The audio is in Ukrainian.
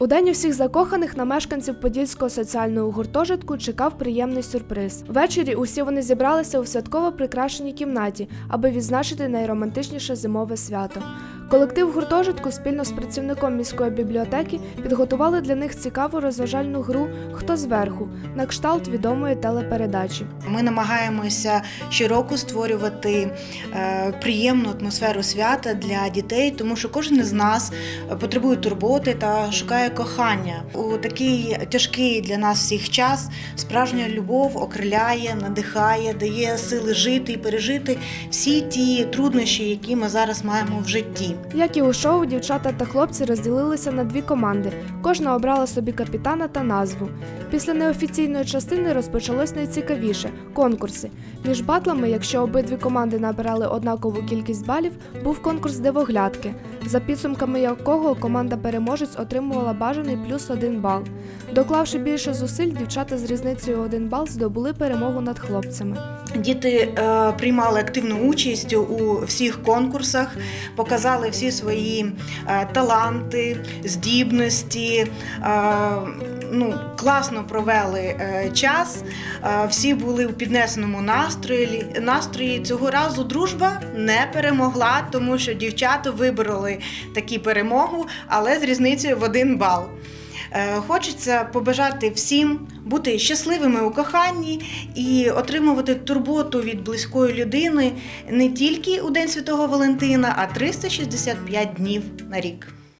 У день усіх закоханих на мешканців Подільського соціального гуртожитку чекав приємний сюрприз. Ввечері усі вони зібралися у святково прикрашеній кімнаті, аби відзначити найромантичніше зимове свято. Колектив гуртожитку спільно з працівником міської бібліотеки підготували для них цікаву розважальну гру Хто зверху на кшталт відомої телепередачі. Ми намагаємося щороку створювати е, приємну атмосферу свята для дітей, тому що кожен із нас потребує турботи та шукає кохання. У такий тяжкий для нас всіх час справжня любов окриляє, надихає, дає сили жити і пережити всі ті труднощі, які ми зараз маємо в житті. Як і у шоу, дівчата та хлопці розділилися на дві команди. Кожна обрала собі капітана та назву. Після неофіційної частини розпочалось найцікавіше конкурси. Між батлами, якщо обидві команди набирали однакову кількість балів, був конкурс дивоглядки, за підсумками якого команда переможець отримувала бажаний плюс один бал. Доклавши більше зусиль, дівчата з різницею один бал здобули перемогу над хлопцями. Діти е, приймали активну участь у всіх конкурсах, показали всі свої е, таланти, здібності. Е, ну, класно провели е, час. Е, всі були у піднесеному настрої. настрої. Цього разу дружба не перемогла, тому що дівчата вибороли таку перемогу, але з різницею в один бал. Е, Хочеться побажати всім бути щасливими у коханні і отримувати турботу від близької людини не тільки у День Святого Валентина, а 365 днів на рік.